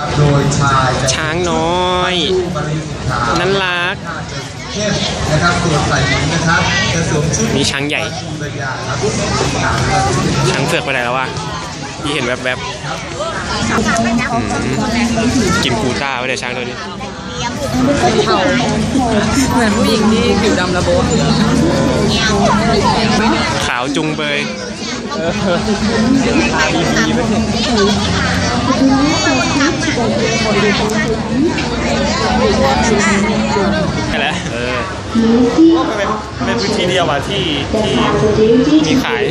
ครับโดยชายจะช้างน้อยดูบริสุทธิ์ขาวน่ารักเข้มนะครับส่วนฝ่ายหญิงนะครับจะสวมชุดมีช้างใหญ่ภรรยาครับช้างเผือกไปไหนแล้ววะที่เห็นแวบๆอืมกินกูต้าไว้เดี๋ยวช้างตัวนี้เหมือนผู้หญิงที่ผิวดำระโบะขาวจุงเบย ใช่แล้วเออก็เป็นเป็นพื้นที่เดียวอะที่ที่มีขาย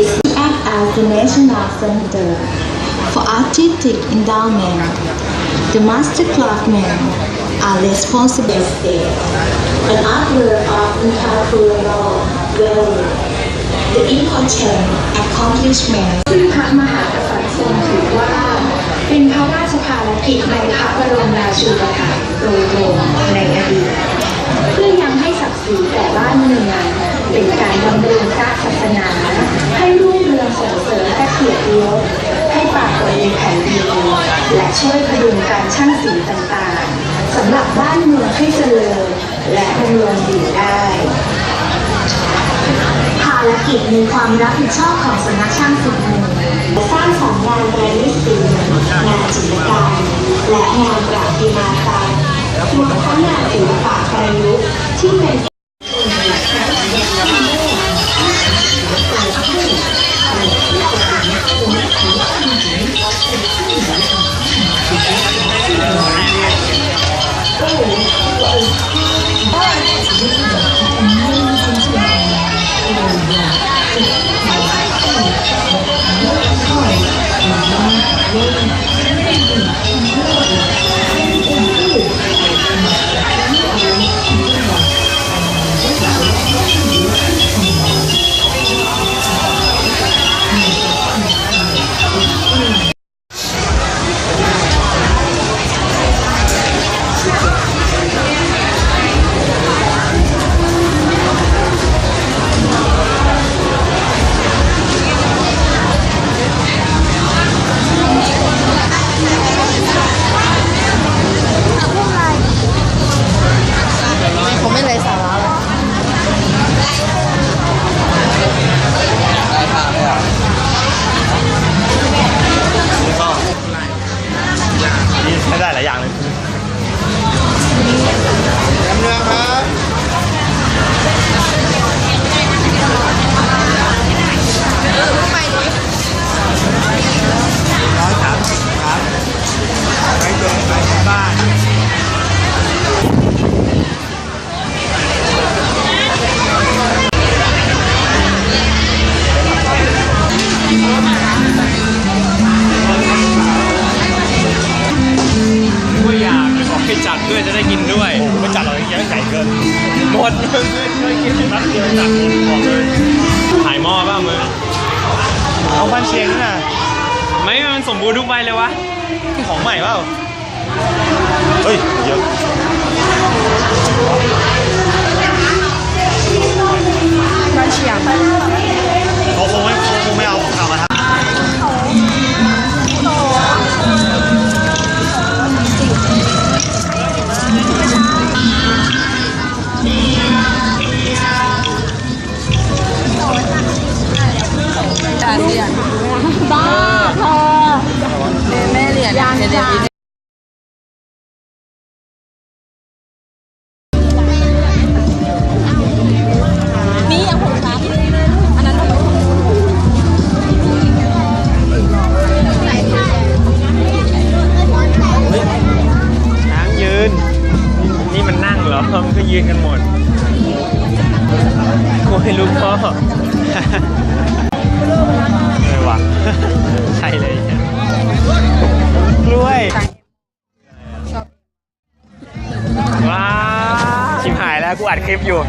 is act as the National Center for Artistic Endowment. The master craftsmen are responsible for an artwork of incalculable value. The important accomplishment ซึ่งพระมหากษัตริย์ทรงถือว่า เป็นพระราชภารกิจในพระบรมราชูปถัมภ์โดยตรงในอดีตเพื่อยังให้ศักดิ์ศรีแต่บ้านเมืองเป็นการบำรุงพระศาสนา ให้รุ่งเรืองส่งเสริมพระเกียรติยศให้ปากฏในแผ่นดินและช่วยพดุงการช่างสีต่างๆสำหรับบ้านเมืองให้เจริญและดำรงอยู่ได้ ภารกิจในความรับผิดชอบของสำนักช่างฝีมือสร้างสรรค์งานประณีตฝีงานจิตรกรรมและงานประติมากรรมรวมทั้งงานศิลปะประ เราเยอะใหญ่เกินหมดเลยเคยกินนัดเดียวจัดหมดบอกเลยถ่ายหม้อเปล่ามือเอาบ้านเชียงนี่น่ะไม่มันสมบูรณ์ทุกใบเลยวะของใหม่เปล่าเฮ้ยเยอะ นเหรียญบ้าเธอแม่เหรียญยางจานนี่ยังผมครับอันนั้นช้างยืนนี่มันนั่งเหรอก็ยืนกันหมดกูไม่รู้พ่อ เออว่ะ ใช่เลยกล้วยว้าชิบหายแล้วกูอัดคลิปอยู่